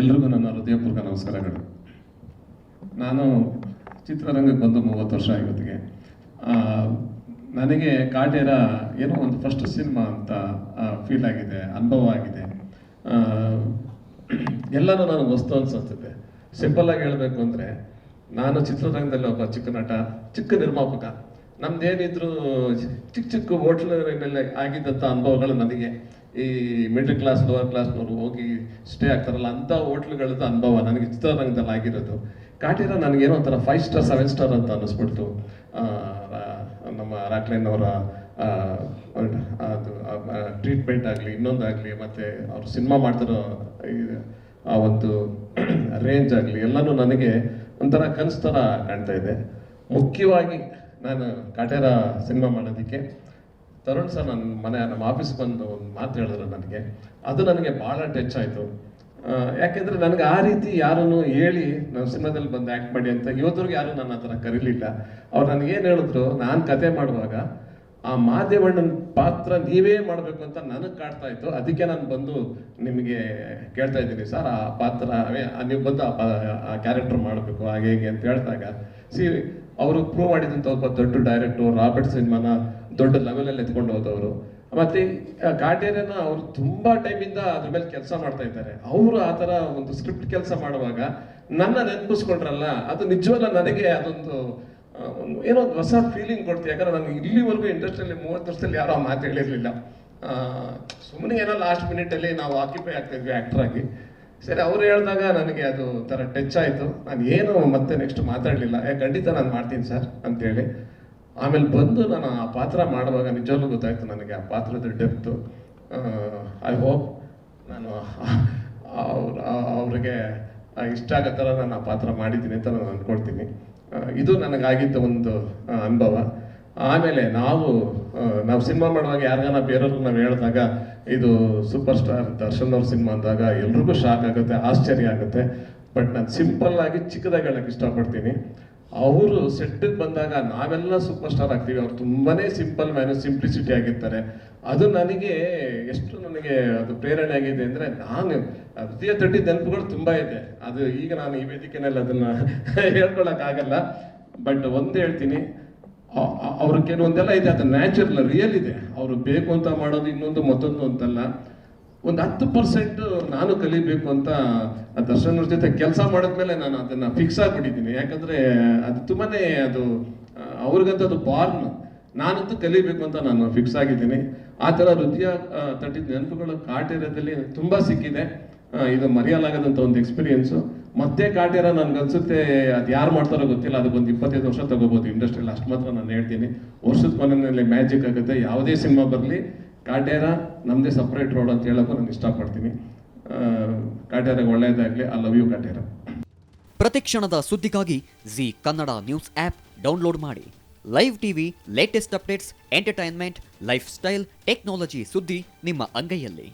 ಎಲ್ರಿಗೂ ನನ್ನ ಹೃದಯಪೂರ್ವಕ ನಮಸ್ಕಾರಗಳು. ನಾನು ಚಿತ್ರರಂಗಕ್ಕೆ ಬಂದು ಮೂವತ್ತು ವರ್ಷ ಇವತ್ತಿಗೆ ನನಗೆ ಕಾಟೇರ ಏನೋ ಒಂದು ಫಸ್ಟ್ ಸಿನಿಮಾ ಅಂತ ಫೀಲ್ ಆಗಿದೆ, ಅನುಭವ ಆಗಿದೆ. ಎಲ್ಲನೂ ನಾನು ವಸ್ತು ಅನ್ಸುತ್ತೆ ಸಿಂಪಲ್ ಆಗಿ ಹೇಳಬೇಕು ಅಂದರೆ, ನಾನು ಚಿತ್ರರಂಗದಲ್ಲಿ ಒಬ್ಬ ಚಿಕ್ಕ ನಟ, ಚಿಕ್ಕ ನಿರ್ಮಾಪಕ ನಮ್ದೇನಿದ್ರು ಚಿಕ್ಕ ಚಿಕ್ಕ ಹೋಟ್ಲಲ್ಲಿ ಆಗಿದ್ದಂಥ ಅನುಭವಗಳು ನನಗೆ ಈ ಮಿಡ್ಲ್ ಕ್ಲಾಸ್ ಲೋವರ್ ಕ್ಲಾಸ್ನವರು ಹೋಗಿ ಸ್ಟೇ ಆಗ್ತಾರಲ್ಲ ಅಂಥ ಹೋಟ್ಲುಗಳದ್ದು ಅನುಭವ ನನಗೆ ಚಿತ್ರರಂಗದಲ್ಲಿ ಆಗಿರೋದು. ಕಾಟಿರ ನನಗೇನೋ ಒಂಥರ ಫೈವ್ ಸ್ಟಾರ್ ಸೆವೆನ್ ಸ್ಟಾರ್ ಅಂತ ಅನ್ನಿಸ್ಬಿಡ್ತು. ನಮ್ಮ ರಾಕ್ಲೈನ್ ಅವರ ಆ, ಅದು ಟ್ರೀಟ್ಮೆಂಟ್ ಆಗಲಿ ಇನ್ನೊಂದಾಗಲಿ ಮತ್ತು ಅವರು ಸಿನಿಮಾ ಮಾಡ್ತಿರೋ ಆ ಒಂದು ರೇಂಜ್ ಆಗಲಿ ಎಲ್ಲನೂ ನನಗೆ ಒಂಥರ ಕನಸು ಥರ ಕಾಣ್ತಾ ಇದೆ. ಮುಖ್ಯವಾಗಿ ನಾನು ಕಾಟೇರ ಸಿನಿಮಾ ಮಾಡೋದಕ್ಕೆ ತರುಣ್ ಸರ್ ನನ್ನ ಮನೆ, ನಮ್ಮ ಆಫೀಸ್ ಬಂದು ಒಂದು ಮಾತು ಹೇಳಿದ್ರು ನನಗೆ. ಅದು ನನಗೆ ಭಾಳ ಟಚ್ ಆಯಿತು. ಯಾಕೆಂದರೆ ನನಗೆ ಆ ರೀತಿ ಯಾರನ್ನು ಹೇಳಿ ನಾನು ಸಿನಿಮಾದಲ್ಲಿ ಬಂದು ಆ್ಯಕ್ಟ್ ಮಾಡಿ ಅಂತ ಇವತ್ತರೆಗೂ ಯಾರು ನನ್ನ ಹತ್ರ ಕರೀಲಿಲ್ಲ. ಅವ್ರು ನನಗೇನು ಹೇಳಿದ್ರು, ನಾನು ಕತೆ ಮಾಡುವಾಗ ಆ ಮಾದೇವಣ್ಣನ ಪಾತ್ರ ನೀವೇ ಮಾಡಬೇಕು ಅಂತ ನನಗೆ ಕಾಡ್ತಾ ಇತ್ತು. ಅದಕ್ಕೆ ನಾನು ಬಂದು ನಿಮಗೆ ಕೇಳ್ತಾ ಇದ್ದೀನಿ, ಸರ್, ಆ ಪಾತ್ರ ನೀವು ಬಂದು ಆ ಕ್ಯಾರೆಕ್ಟರ್ ಮಾಡಬೇಕು, ಹಾಗೆ, ಹೇಗೆ ಅಂತ ಹೇಳಿದಾಗ, ಸಿ ಅವರು ಪ್ರೂವ್ ಮಾಡಿದಂಥ ಒಬ್ಬ ದೊಡ್ಡ ಡೈರೆಕ್ಟರ್ ರಾಬರ್ಟ್ ಸಿನಿಮಾನ ದೊಡ್ಡ ಲೆವೆಲಲ್ಲಿ ಎತ್ಕೊಂಡು ಹೋದವರು. ಮತ್ತೆ, ಆ ಕಾಟೇರನ ಅವರು ತುಂಬಾ ಟೈಮಿಂದ ಅದ್ರ ಮೇಲೆ ಕೆಲಸ ಮಾಡ್ತಾ ಇದ್ದಾರೆ. ಅವರು ಆ ಥರ ಒಂದು ಸ್ಕ್ರಿಪ್ಟ್ ಕೆಲಸ ಮಾಡುವಾಗ ನನ್ನ ನೆನಪಿಸ್ಕೊಂಡ್ರಲ್ಲ, ಅದು ನಿಜವಲ್ಲ ನನಗೆ ಅದೊಂದು ಏನೋ ಒಂದು ಹೊಸ ಫೀಲಿಂಗ್ ಕೊಡ್ತೀವಿ ಯಾಕಂದ್ರೆ ನನಗೆ ಇಲ್ಲಿವರೆಗೂ ಇಂಡಸ್ಟ್ರಿಯಲ್ಲಿ ಮೂವತ್ತು ವರ್ಷದಲ್ಲಿ ಯಾರು ಮಾತು ಹೇಳಿರಲಿಲ್ಲ. ಸುಮ್ಮನೆ ಏನೋ ಲಾಸ್ಟ್ ಮಿನಿಟಲ್ಲಿ ನಾವು ಆಕ್ಯುಪೈ ಆಗ್ತಾ ಇದ್ವಿ ಆಕ್ಟರ್ ಆಗಿ. ಸರಿ, ಅವ್ರು ಹೇಳಿದಾಗ ನನಗೆ ಅದು ಥರ ಟಚ್ ಆಯಿತು. ನಾನು ಏನು ಮತ್ತೆ ನೆಕ್ಸ್ಟ್ ಮಾತಾಡಲಿಲ್ಲ. ಏ, ಖಂಡಿತ ನಾನು ಮಾಡ್ತೀನಿ ಸರ್ ಅಂತೇಳಿ. ಆಮೇಲೆ ಬಂದು ನಾನು ಆ ಪಾತ್ರ ಮಾಡುವಾಗ ನಿಜವಾಗ್ಲೂ ಗೊತ್ತಾಯ್ತು ನನಗೆ ಆ ಪಾತ್ರದ ಡೆಪ್ತು ಐ ಹೋಪ್ ನಾನು ಅವ್ರ, ಅವ್ರಿಗೆ ಇಷ್ಟ ಆಗೋ ಥರ ನಾನು ಆ ಪಾತ್ರ ಮಾಡಿದ್ದೀನಿ ಅಂತ ನಾನು ಅಂದ್ಕೊಳ್ತೀನಿ ಇದು ನನಗಾಗಿದ್ದ ಒಂದು ಅನುಭವ. ಆಮೇಲೆ ನಾವು ನಾವು ಸಿನಿಮಾ ಮಾಡುವಾಗ ಯಾರಿಗಾನ ಬೇರೆಯವ್ರಿಗೆ ನಾವು ಹೇಳಿದಾಗ, ಇದು ಸೂಪರ್ ಸ್ಟಾರ್ ದರ್ಶನ್ ಅವ್ರ ಸಿನಿಮಾ ಅಂದಾಗ ಎಲ್ರಿಗೂ ಶಾಕ್ ಆಗುತ್ತೆ, ಆಶ್ಚರ್ಯ ಆಗುತ್ತೆ. ಬಟ್ ನಾನು ಸಿಂಪಲ್ ಆಗಿ ಚಿಕ್ಕದಾಗಿ ಹೇಳಕ್ಕೆ ಇಷ್ಟಪಡ್ತೀನಿ. ಅವರು ಸೆಟ್ಟಿಗೆ ಬಂದಾಗ ನಾವೆಲ್ಲ ಸೂಪರ್ ಸ್ಟಾರ್ ಆಗ್ತೀವಿ. ಅವ್ರು ತುಂಬಾ ಸಿಂಪಲ್ ಮ್ಯಾನು ಸಿಂಪ್ಲಿಸಿಟಿ ಆಗಿರ್ತಾರೆ. ಅದು ನನಗೆ ಎಷ್ಟು ನನಗೆ ಅದು ಪ್ರೇರಣೆ ಆಗಿದೆ ಅಂದರೆ ನಾನು ಹೃದಯ ತಟ್ಟಿ ನೆನಪುಗಳು ತುಂಬ ಇದೆ. ಅದು ಈಗ ನಾನು ಈ ವೇದಿಕೆನಲ್ಲಿ ಅದನ್ನು ಹೇಳ್ಕೊಳಕ್ಕಾಗಲ್ಲ ಬಟ್ ಒಂದು ಹೇಳ್ತೀನಿ ಅವ್ರ ಕೆಲವೊಂದೆಲ್ಲ ಇದೆ, ಅದು ನ್ಯಾಚುರಲ್ ರಿಯಲ್ ಇದೆ. ಅವರು ಬೇಕು ಅಂತ ಮಾಡೋದು ಇನ್ನೊಂದು, ಮತ್ತೊಂದು ಅಂತಲ್ಲ. ಒಂದು ಹತ್ತು ಪರ್ಸೆಂಟ್ ನಾನು ಕಲಿಬೇಕು ಅಂತ ಆ ದರ್ಶನ್ ಅವ್ರ ಜೊತೆ ಕೆಲಸ ಮಾಡಿದ್ಮೇಲೆ ನಾನು ಅದನ್ನ ಫಿಕ್ಸ್ ಆಗಿಬಿಟ್ಟಿದ್ದೀನಿ. ಯಾಕಂದ್ರೆ ಅದು ತುಂಬಾ ಅದು ಅವ್ರಿಗಂತ ಅದು ಬಾರ್ನ್ ನಾನಂತೂ ಕಲಿಬೇಕು ಅಂತ ನಾನು ಫಿಕ್ಸ್ ಆಗಿದ್ದೀನಿ. ಆ ಥರ ಹೃದಯ ತಟ್ಟಿದ ನೆನಪುಗಳು ಕಾಟಿರೋದಲ್ಲಿ ತುಂಬಾ ಸಿಕ್ಕಿದೆ. ಇದು ಮರೆಯಲಾಗದಂಥ ಒಂದು ಎಕ್ಸ್ಪೀರಿಯನ್ಸು ಮತ್ತೆ ಕಾಟೇರ ನನ್ಗನ್ಸುತ್ತೆ ಅದು ಯಾರು ಮಾಡ್ತಾರೋ ಗೊತ್ತಿಲ್ಲ ಅದಕ್ಕೆ ಒಂದು ಇಪ್ಪತ್ತೈದು ವರ್ಷ ತಗೋಬೋದು ಇಂಡಸ್ಟ್ರಿಯಲ್ಲಿ ಅಷ್ಟು ಮಾತ್ರ ನಾನು ಹೇಳ್ತೀನಿ. ವರ್ಷದ ಕೊನೆಯಲ್ಲಿ ಮ್ಯಾಜಿಕ್ ಆಗುತ್ತೆ. ಯಾವುದೇ ಸಿನಿಮಾ ಬರಲಿ, ಕಾಟೇರ ನಮ್ಮದೇ ಸಪ್ರೇಟ್ ರೋಡ್ ಅಂತ ಹೇಳೋಕ್ಕೂ ನಾನು ಇಷ್ಟಪಡ್ತೀನಿ. ಕಾಟ್ಯಾರಾಗ ಒಳ್ಳೆಯದಾಗಲಿ ಐ ಲವ್ ಯು ಕಾಟ್ಯಾರ ಪ್ರತಿ ಕ್ಷಣದ ಸುದ್ದಿಗಾಗಿ Zee Kannada news app download ಮಾಡಿ. Live TV latest updates entertainment lifestyle technology ಸುದ್ದಿ ನಿಮ್ಮ ಅಂಗೈಯಲ್ಲಿ.